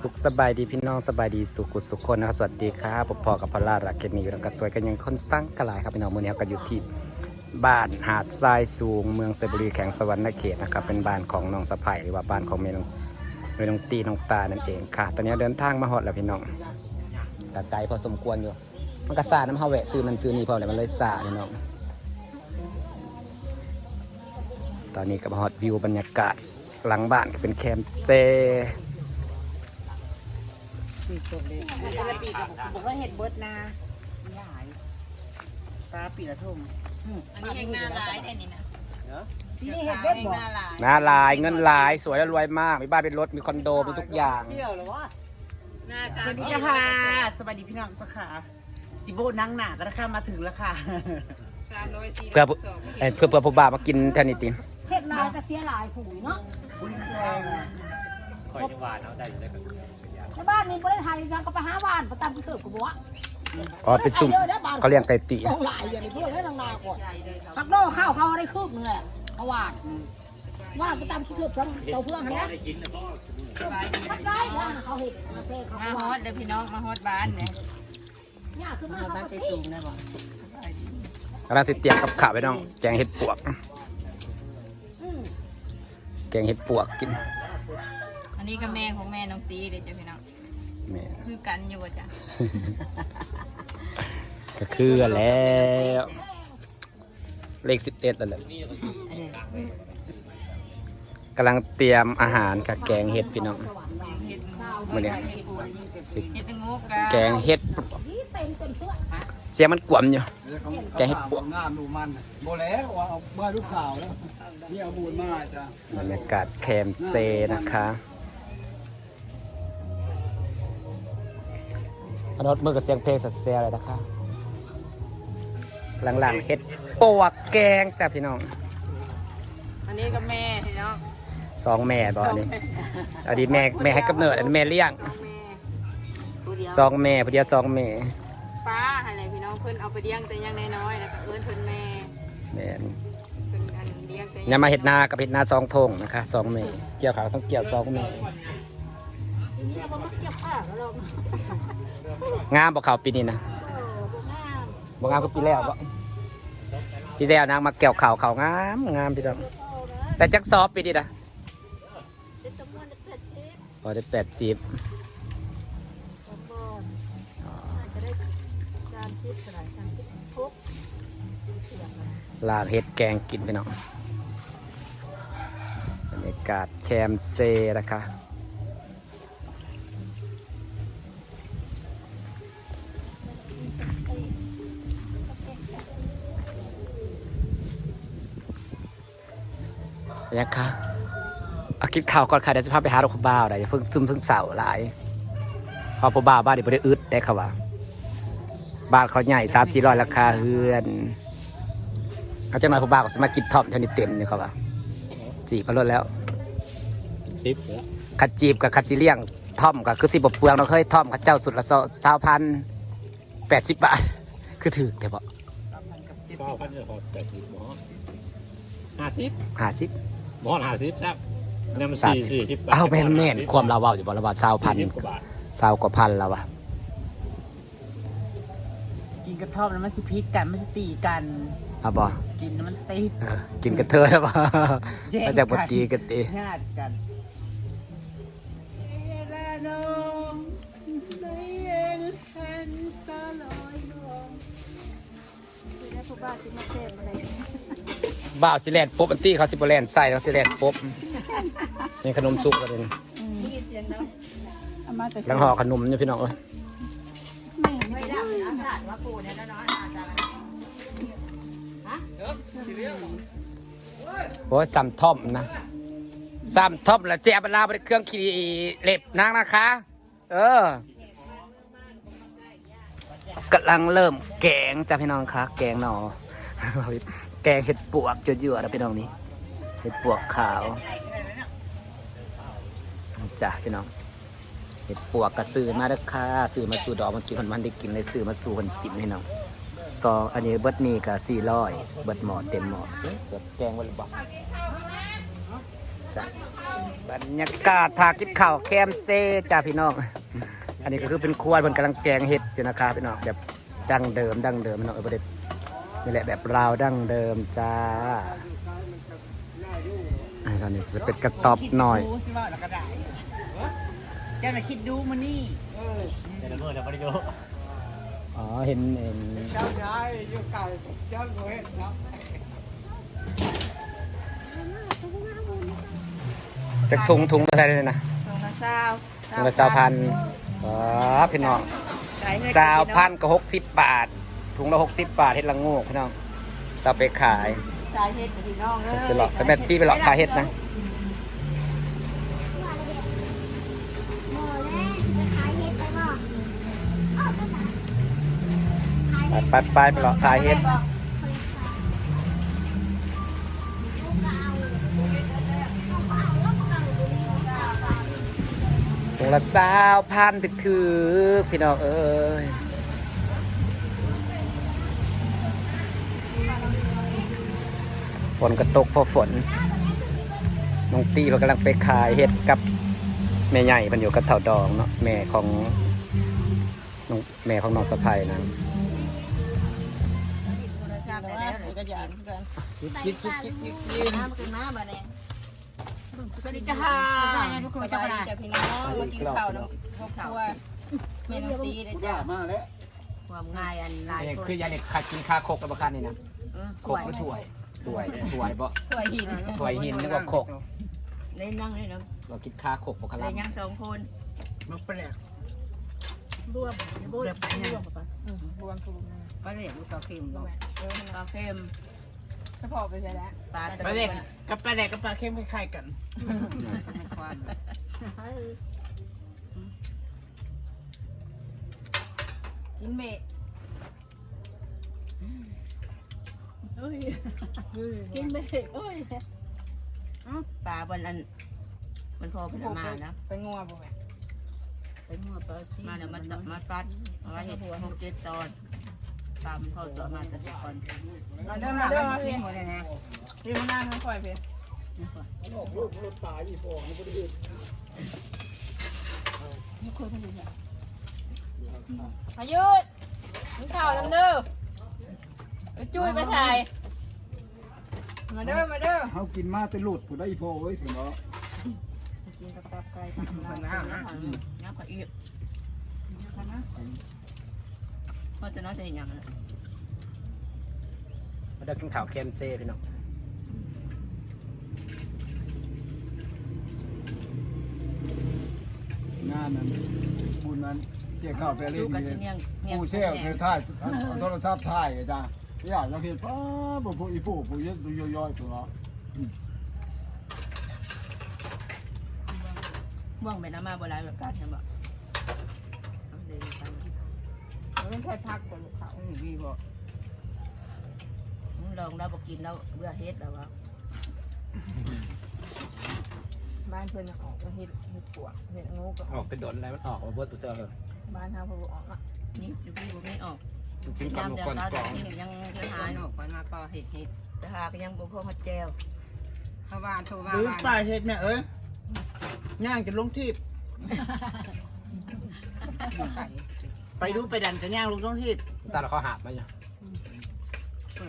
สุขสบายดีพี่น้องสบายดีสุขุสุขคนนะครับสวัสดีครับผมพอกับพอลารักเกนีอยู่แล้วก็สวยกันยังคนสร้างกระลายครับพี่น้องมือนี้เราก็อยู่ที่บ้านหาดทรายสูงเมืองไซบุรีแข่งสวรรค์เขตนะครับเป็นบ้านของน้องสะไผ่หรือว่าบ้านของเมนงเมนงตีน้องตานั่นเองค่ะ ตอนนี้เดินทางมาฮอดแล้วพี่น้องต่ไกลพอสมควรอยู่มันก็ซาน้ำเฮาแวะซื้อมันซื้อนี่พอเลยมันเลยซาพี่น้องตอนนี้ก็มาฮอดวิวบรรยากาศหลังบ้านก็เป็นแคมเซ ป์เซแต่ละปีกับผมว่าเห็ดเบิดนาไม่หายปลาปีละทุ่มอันนี้แห้งหน้าร้ายแท่นี่นะที่นี่เห็ดเบิดแห้งบ่หน้าร้ายหน้าลายเงินลายสวยและรวยมากมีบ้านเป็นรถมีคอนโดมีทุกอย่างเที่ยวหรอวะหน้าสวัสดีจ้าค่ะสวัสดีพี่น้องสักขาสิโบนั่งหนาก็ราคามาถึงแล้วค่ะสามร้อยสี่เพื่อสองเอ่อเพื่อเพื่อผู้บ่าวมากินแทนนิติเฮ็ดลายก็เสียหลายผูยเนาะอุ้ยแพง ในบ้านนี้บ่ได้ไทยยังก็ไปหาบ้านประตามที่เกิดกูบ่วะอ๋อเป็นซุ่มเขาเลี้ยงไก่ตีต้องหลายอย่างนี้เพื่อให้นางนาก่อนพักโลข้าวเขาได้คืบนึงแหละเขาวาดวาดประตามที่เกิดทั้งเจ้าเพื่อนหันนะพักได้ว่าเขาเห็ดมาเซ่เขามาฮวาอดดเดี๋ยวพี่น้องมาฮอดบ้านเนี่ยเนี่ยคือมาเขาก็สิกำลังสิเตรียมกับข้าวไปน้อง แกงเห็ดปวกอืมแกงเห็ดปวกกิน อันนี้ก็แม่ของแม่น้องตีเลยจ้ะพี่น้อง แม่คือกันอยู่บ่จ้ะก็คือแล้วเลขสิบเอ็ดแล้วแหละกำลังเตรียมอาหารกับแกงเห็ดพี่น้องเห็ดมื้อนี้สิเห็ดงูกะแกงเห็ดนี่เต็มเป็นเพื่อนเสียงมันกวมอยู่แกงเห็ดปวกงามดูมันโบแล้วว่าเอาบ้านลูกสาวแล้วนี่เอาบูนมาจ้ะบรรยากาศแคมป์เซนะคะ อนุมือกับเสียงเพลงสัตว์เสียเลยนะคะหลังๆเห็ดปวกแกงจ้ะพี่น้อง อันนี้ก็แม่พี่น้องสองแม่บอกอันนี้อันนี้แม่แม่ให้กำเนิดอันนี้แม่เลี้ยงแม่ผู้เดียวสองแม่พอดียวสองแม่ป้าอะไรพี่น้องเพิ่นเอาไปเลี้ยงแต่ยังน้อยๆแล้วก็เอิ้นเพิ่นแม่แม่เพิ่นอันเลี้ยงแต่ยังมาเห็ดนากับเห็ดนาสองทงนะคะสองแม่เกี่ยวขาวต้องเกี่ยวสองแม่ ทีนี้เราบ่เกี่ยวข้าแล้วเรางามบอกเขาปีนี้นะเออบ่งามบอกงามก็ปีแล้วบ่ปีแล้วนางมาเกี่ยวขาเขางามงามพี่น้องเอานะแต่จักซอฟปีนี้นะเป็นจำนวนแปดสิบพอได้แปดสิบจำนวนอาจะได้สามสิบเท่าไหร่สามสิบทุกเสียงนะลาบเห็ดแกงกินพี่น้องบรรยากาศแคมเซนะคะ ยังคะเอาคิดข่าวก่อนค่ะเดี๋ยวจะพาไปหาดอกบ่าวได้อย่าเพิ่งซึมถึงเสาหลายเพอผู้บ่าวบ้านนี่บ่ได้อึดได้ค่ะว่าบ้านเขาใหญ่สามสี่ร้อยราคาเฮือนเขาจังหน่อยผู้บ่าวก็สามารถกินทอมเท่านี้เต็มเนี่ยเขาว่าจีบมาลดแล้วทิปแล้วขัดจีบกับขัดซีเลียงท่อมกับคือสิบเปลืองเราเคยท่อมขัดเจ้าสุดละสาวพันแปดสิบบาทคือถือแต่บอกเก้าพันจะพอแปดสิบหมอห้าสิบห้าสิบ หมอห้าสิบครับนี่มันสามสี่สิบสี่สิบอ้าวแม่นแม่นความเราเบาอยู่บ่ละบาทสาวพันสี่สิบกว่าบาทสาวกว่าพันแล้ววะกินกระท่อมแล้วมันสิพิษกันมันสิตีกัน เอาบ่กินแล้วมันสิตีเออกินกันเธอแล้วบ่แย่งมาจากบตีกันตีญาติกันคือได้ผู้บ้านที่มาเต้นอะไร บ่าวสิแลนปุ๊บอันตี้เขาสิบแลนใส่แล้วสิแลนปุ๊บนี่ขนมซุกกันเลยเอามาแต่หลังห่อขนมเนี่ยพี่น้องเอ้ยไม่ได้อากาศว่าปูเนี่ยเนาะอาจารย์โอ้ยซ้ำท่อมนะซ้ำท่อมแล้วแจบเวลาไปเครื่องขีเล็บนางนะคะ เออกำลังเริ่มแกงจ้ะพี่น้องคะแกงหนอ แกงเห็ดปวกเยอะๆนะพี่น้องนี่เห็ดปวกขาวจ้ะพี่น้อง เห็ดปวกกระซื้อมาเด้อค่ะซื้อมาสู่ดอกมันกินมันมันได้กินเลยซื้อมาสู่คนจิ้มพี่น้องซองอันนี้เบิดนี่ก็สี่ร้อยเบิดหมอเต็มหมอเอ๊ะเบิดแกงวันหรือเปล่าจ้ะบรรยากาศทากินข้าวแคมเซ่จ้าพี่น้อง อันนี้ก็คือเป็นครัวมันกำลังแกงเห็ดอยู่นะครับพี่น้องแบบดังเดิมดังเดิมพี่น้องเออประเด็น นี่แหละแบบราวดั้งเดิมจ้าไอ้ตอนนี้จะเป็นกระตอบหน่อยดูสิว่าเราก็ได้เจ้าน่ะคิดดูมันนี่อ๋อเห็นเห็นเจ้าย้ายอยู่ไก่เจ้าโมเห็นครับจากถุงถุงละเท่าไหร่เลยนะลงมาซาวถุงละสาวพันอ๋อพี่น้องขายให้สาวพันก็หกสิบบาท ถุงละหกสิบบาทเห็ดละโงูพี่น้องสาวไปขายขายเฮ็ดกับพี่น้องเลยไปหลอกไปแม่ตีไปหลอกขายเห็ดนะไปไปไปไปหลอกขายเห็ดถุงละสาวพันติดคือ พี่น้องเอ้ย นก็ตกเพอฝนน้องตีมันกำลังไปขายเห็ดกับแม่ใหญ่มันอยู่กับเถ่าดองเนาะแม่ของน้องแม่ของน้องสะพายนะก็อยากกันคิดคิดคิดคิดคิดคิดน้ำกันน้ำมาเนี่ยสวัสดีจ้าทุกคนสจ้าบายดีจ้ะพี่น้องมากินข้าวน้ำครอบครัวแม่น้องตีเลยกล้าจ้ะมาแล้วความง่ายอันหลายคนคือยาเด็กขาดกินข้าโคกกับบ้านนี่นะโคกหรือถ้วย ถ้วยถ้วยบ่สวยหินถ้วยหินนึกว่าโคกเล่นนั่งเลยนะเรากินข้าโคกบ่คเล่ลันงยังสองคนมันเปรี้ยวบวมบวมไปนะบวมคือปลาเหลวกับเค็มบอกปลาเค็มถ้าพอไปใช่แล้วปลาปลาเล็กกับปลาแดกกับปลาเค็มคล้ายๆกันความกินเบะ กินเบะโอ้ยปลาบนอันมันพอเป็นมานะ ไปงัวบ่แม่ไปมั่วปลาซีมาเดี๋ยวมาตัดมาปัดเอาไว้เห็ดหกเจ็ดตอนตามเขาต่อมาแต่ก่อนมาเด้อมาเด้อมาพี่หมดเลยนะพี่มานั่งทั้งค่อยพี่ลูกลูกรถตายอีพอมันก็ได้อายุดกินข้าวน้ำเด้อไป จุ้ยไปถ่ายมาเด้อมาเด้อเขากินมาเป็นหลุดผู้ได้อีพอเว้ยถึงเนาะกินกับตับไก่ตับหมูน้ำน้ำกระอีกเพราะจะน้อยใจอย่างนั้นมาเด้อกินข้าวแคมเซ่พี่น้องงานนั้นบุญนั้นเกี่ยวข้าวไปเล่ลูนกกระนี่เทียมเงี้ยผู้เชี่ยวคือถ่ายเอาโทรศัพท์ถ่ายจ้ะ อยากจะเห็นป้าบ่ผู้อีผู้ผู้เยอะดูย่อยๆตัวเนาะบ่วงไปน้ำมาโบราณแบบการใช่ไหมเดี๋ยวไปมันไม่ใช่พักก่อนเขาวีบอกลองเราบอกกินแล้วเบื่อเฮ็ดแล้ววะบ้านเพิ่นออกมาเฮ็ดเฮ็ดปวกเฮ็ดงูก็ออกไปโดนอะไรมันออกมาเบิดตัวเจ้าเลยบ้านเฮาเพิ่นออกอะนี่อยู่พี่ผมไม่ออก กินกับยามลูกเดือคนดร้อนกล่องนี่ยังจะหายออกไปมาก็เห็ดเห็ดจะหาก็ยังบุกเข้ามาแจวเขาว่าโทรมาหรือปลาเห็ดเนี่ยเอ้ยย่างจะลงทีบไปดูไปดันกันย่างลงท้องทีบซาเราเขาหาบมาอยู่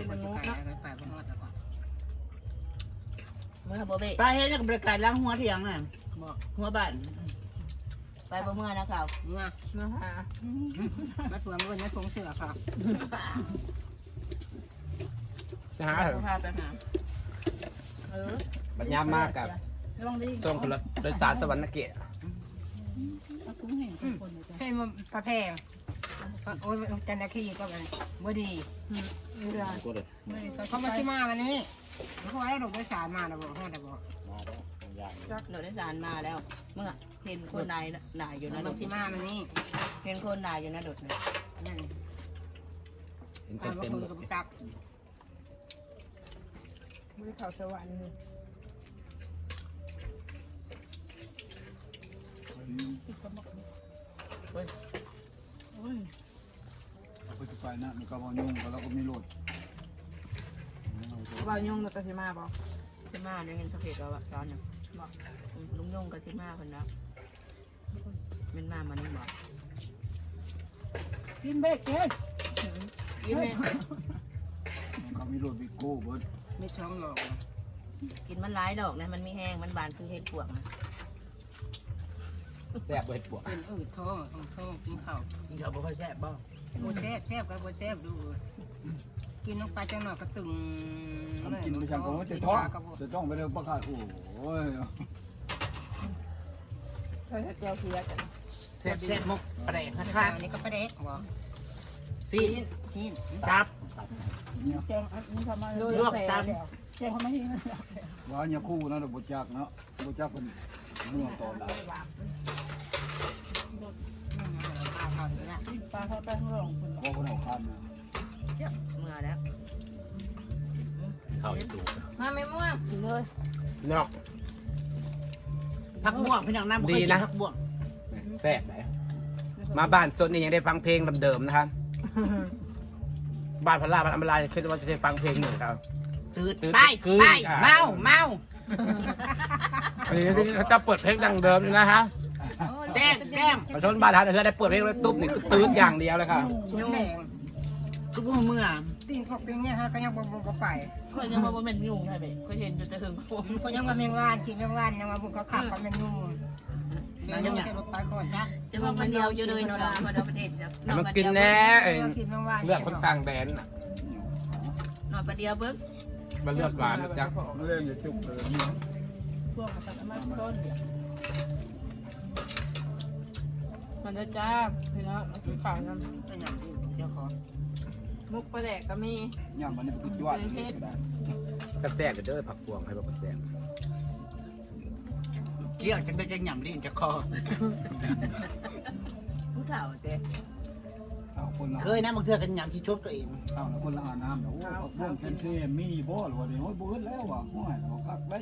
เป็นงูเนาะเมื่อโบเบปลาเห็ดเนี่ยกับบริการล้างหัวเถียงน่ะบอกหัวบ้าน ไปบ่เมื่อนะเขาเมื่อเนาะฮะมาถวงเงินมาถวงเสือค่ะจะหาเถอะพาไปหาเออบัญญามากกับลองดิส่งคนละโดยสารสวรรค์เกตให้มันปลาแพงโอ้ยจันทร์ขี้ก็ไปบ่ดีเขามาที่มาวันนี้เขาให้ดอกไม้สารมาแล้วบอกเขาแต่บอก หนูได้สารมาแล้ว เมื่อเห็นคนนายนายอยู่นะดดอกกที่มาวันนี้เห็นคนนายอยู่นะดกนั่นเห็นคตามนว่าเต็มคุณเลยกับตักบ่ได้เข้าสวรรค์ไปจะไปนะมันก็บ่ยุ่งแล้วก็มีรถบ่าวยงนกสิมาบ่จะมาเนี่ยเห็นสะเพดเราอะตอนนี้เบอกลุงยงกับสิมาคนแล้วเป็นมามันนี่บอกกินเบกเกนกินเลยเขามีรถวิโก้เบิดไม่ช้องหรอกกินมันร้ายดอกนะมันไม่แห้งมันบานคือเห็ดปวกนะแซ่บเบิดปวกเป็นอืดท้องท้องท้องกินข้าวกินข้าวบ่ค่อยแซ่บบ่บ่แซ่บแซ่บก็บ่แซ่บดู กินลงไปจังหน่อยก็ตึงทำ กินไปช่างเขาว่าจะท้องจะต้องไปเร็วประกาศโอ้ยเคยเจียวเพียกันแซ่บแซ่บมุกปลาแดกข้างๆนี่ก็ปลาแดกบ่ซีนซีนตับแจงอันนี้ทำมาดูลวกใส่ตับแจงเขาไม่ให้นะว่าเนี่ยคู่นะเราบุจักเนาะบุจักเป็นเมืองต่อได้ปลาเขาไปข้างหลังคุณเพราะคนเอาคันนะเมื่อแล้ว เข้าตูมาไม่ม่วงกินเลยเนาะผักม่วงพี่น้องน้ำบ่เคยดีกินนะผักม่วงแซ่บไหนมาบ้านสดนี่ยังได้ฟังเพลงเดิมๆนะครับ บ้านพระราชบ้านอำมาลายคิดว่าจะได้ฟังเพลงหนึ่งครับตื่นตื่นไปคืนไปอะเมาเมาอันนี้เขาจะเปิดเพลงดังเดิมอยู่นะฮะแต้มแต้มประชาชนบ้านทานเธอได้เปิดเพลงเลยตุ๊บนี่คือตื้นอย่างเดียวเลยค่ะยุ่งแดงคือบ่เมื่อ ตีนพวกเป็นเนี่ยฮะก็ยังบ่บ่บ่ไปเคยยังว่าเป็นยุงใช่ไหมเคยเห็นอยู่แต่ถึงพวกก็ยังว่าแมงว่านกินแมงว่านยังว่าพวกเขาขับกับแมงนุ่มแมงนุ่มจะลงไปก่อนนะจะว่ามันเดียวอยู่เลยเนาะเราเราประเทศให้มันกินแน่เอ้ยกินแมงว่านเลือกคนต่างแดนน่ะนอนประเดียวเบิ้งมันเลือกหวานนะจ๊ะไม่เล่นอย่าจุกเลยพวกมันมาต้นเดียวมันจะจ้าพี่น้องมันคือข่าวน้ก็ยังดีเจ้าของำ มุกประแดกก็มีย่ำมันนี่เป็นจวดเลยก็ได้กระแซ่บเด้อผักพวงให้บอกกระแซ่บเกี่ยวจังได้จังหย่ำลิ้นจะคอผู้เฒ่าเจ๊เอาคนละเคยนะบางเทื่อกันหย่ำที่ชบตัวเองเอาแล้วคนละอาน้ำเดี๋ยวโอ้พวกแคนเซ่มีบ่หรือว่าเดี๋ยวโอ้ยบ่อึดแล้วว่ะโอ้ยเอาคักได้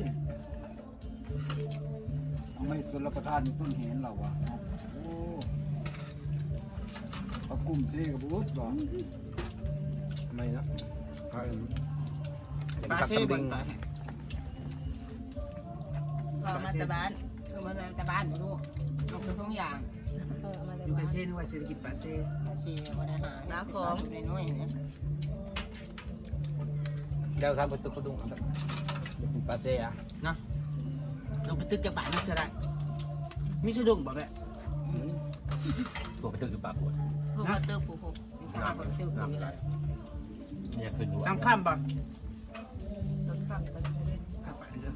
เอาไม่ส่วนรับประทานอยู่ต้นเห็นเราว่ะโอ้เอากลุ่มเซ่กับบ่อึดว่ะ ทำไมเนาะเอาเห็นปลาผักเซ่ตำบลึนงปลาพอมาตะบ้านคือมันเป็นตะบ้านลูกเอาคือทุกอย่างเออมาอตะยู่กับ้าบนเช่นว่าเศรษฐกิจปลาเซ่ปลาเซ่วันอาหารน้ำของในน้อยเนี่ยเดี๋ยวครับประตูกระดุงครับเดี๋ยวเป็นปลาเซ่อะนะลงไปตึกจะป่านี่จะได้มีสะดุ้งบ่แม่ตัวไปตึกอยู่ปลาปวดพวกมาเตอร์ผู้ผู้ข้ามบ่ตึกนี่แหละ เนี่ยขึ้นดูตั้งข้ามบ่ต้นฟังต้นเล่นข้ามไปเด้อ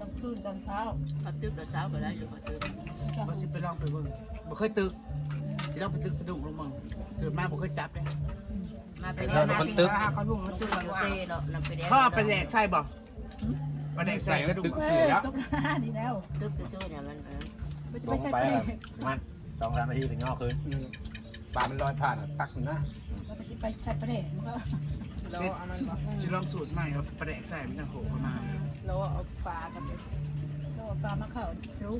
ต้องคืนตอนเช้าเขาตึกแต่เช้าก็ได้อยู่เขาตึกบ่สิไปลองไปเบิ่งบ่เคยตึกสิลองไปตึกสะดุ้งลงมึงเกิดมาบ่เคยจับเลยมาไปแล้วนะตึกเขาลุงมันตึกมันเซ่เนาะนำไปแดกพ่อไปแหลกใช่บ่ไปแหลกใส่ใส่ก็กระดูตึกกเสียต้องห้าดีแล้วตึกจะช่วยเนี่ยมันเออไม่ใช่ประเด็นมันสองสามนาทีถึงงอกคืนปลามันลอยผ่านอะตักนะเรา ไปไปใช้ประเด็นมันก็เราเอามันบอกสิลองสูตรใหม่ครับไปแหลกใส่มันจะโหเข้ามาเราเอาปลากันเลยเราปลามาเข้ารู้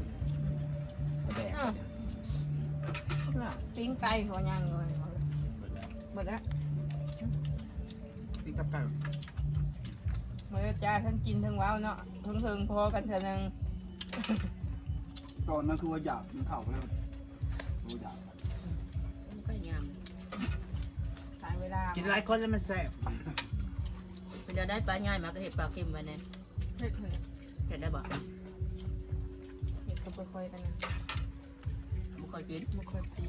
ปิ้งไก่เขาย่างเลยหมดแล้วติดกับไก่หมดแล้วจ้าทั้งกินทั้งว้าวเนาะทั้งเพิงพอกันเถอะนึงตอนนั้นคือว่าอยากกินข้าวแล้วรู้อยากก็ วลากินหลายคนแล้วมันแซ่บเป็นเดี๋ยวได้ปลาง่ายมาก็เห็ดปลาเค็มไปเนี่ยเห็ดเห็ดได้บ่เห็ดก็ค่อยๆกันนะบุคอยกินบุคอยปิ้ง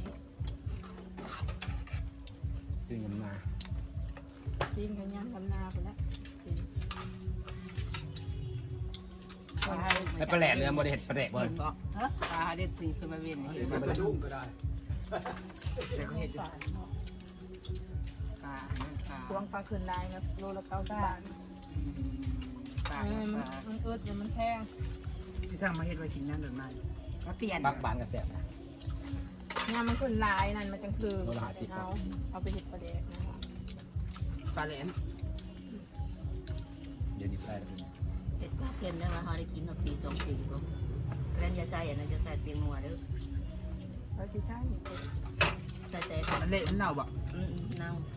จริงกันมาปิ้งกันย่างทำนาไปแล้วไอ้ปลาแหลกเรือโมเดลปลาแหลกเว้ยบอกปลาเด็ดสีขึ้นมาเวียนเห็นมันจะดุ้งก็ได้แต่เขาเห็ดปลา ปลาช่วงปลาขึ้นลายนะโลละเก้าสิบบาทปลามันมันเอิดเนี่ยมันแพงที่สร้างมาเห็ดไว้กินนั่นเดินมามาเปลี่ยนปักบานกระแซ่บนะเนี่ยมันขึ้นลายนั่นมันจังคือโลละห้าสิบ เอาเอาไปเห็ดปลาแดกนะคะปลาแหลมเดี๋ยวนี้ได้แล้วเห็ดปลาเค็มได้มาเขาได้กินมาปีสองปีก็เล่นยาใส่อันนั้นจะใส่เปียงหัวเด้อเขาจะใช่ ใส่แต่มันเละมันเน่าบ่อืมๆเน่าถ้า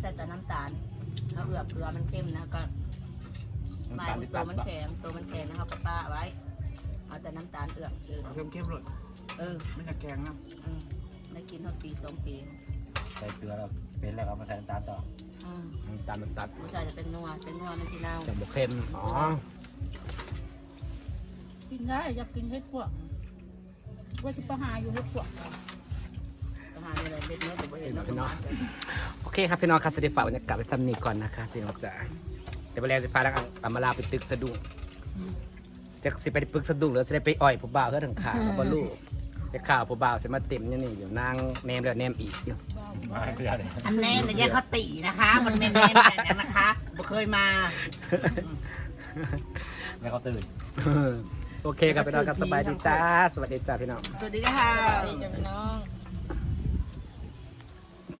ใส่แต่น้ำตาลถ้าเอือบเกลือมันเข้มนะก็ไม้มันตัวมันแข็งตัวมันแข็งนะครับป้าไว้ เอาแต่น้ำตาลเอือกเออเข้มเข้มๆหลดเออไม่จะแกงนะอืมได้กินทอดปีสองปีใส่เกลือแล้วเป็นแล้วก็มาใส่น้ำตาลต่ออืมน้ำตาลน้ำตาลผู้ชายจะเป็นนัวเป็นนัวมันที่เน่าจะบวเค็มอ๋อกินได้อยากกินเห็ดพวกว่าจะไปหาอยู่เห็ดพวก โอเคครับพี่น้องครับสวัสดีฝากบรรยากาศไปซ้ำนี้ก่อนนะคะพี่น้องจ๋าเดี๋ยวไปแล้วจะพาแล้วกันอามาลาไปตึกสะดุ้งจะสิไปปึกสะดุ้งหรือจะได้ไปอ่อยผู้บ่าวเพื่อถึงขาบอลูกจะข่าวผู้บ่าวจะมาเต็มนี่นี่อยู่นางแนมแล้วแนมอีกอยู่มาเกลือเลยอันแน่แต่ยังเขาตีนะคะ มันไม่แน่แบบนั้นนะคะบ่เคยมาแล้วเขาตื่นโอเคครับพี่น้องครับสบายดีจ้า สวัสดีจ้าพี่น้อง สวัสดีค่ะนี่จะพี่น้อง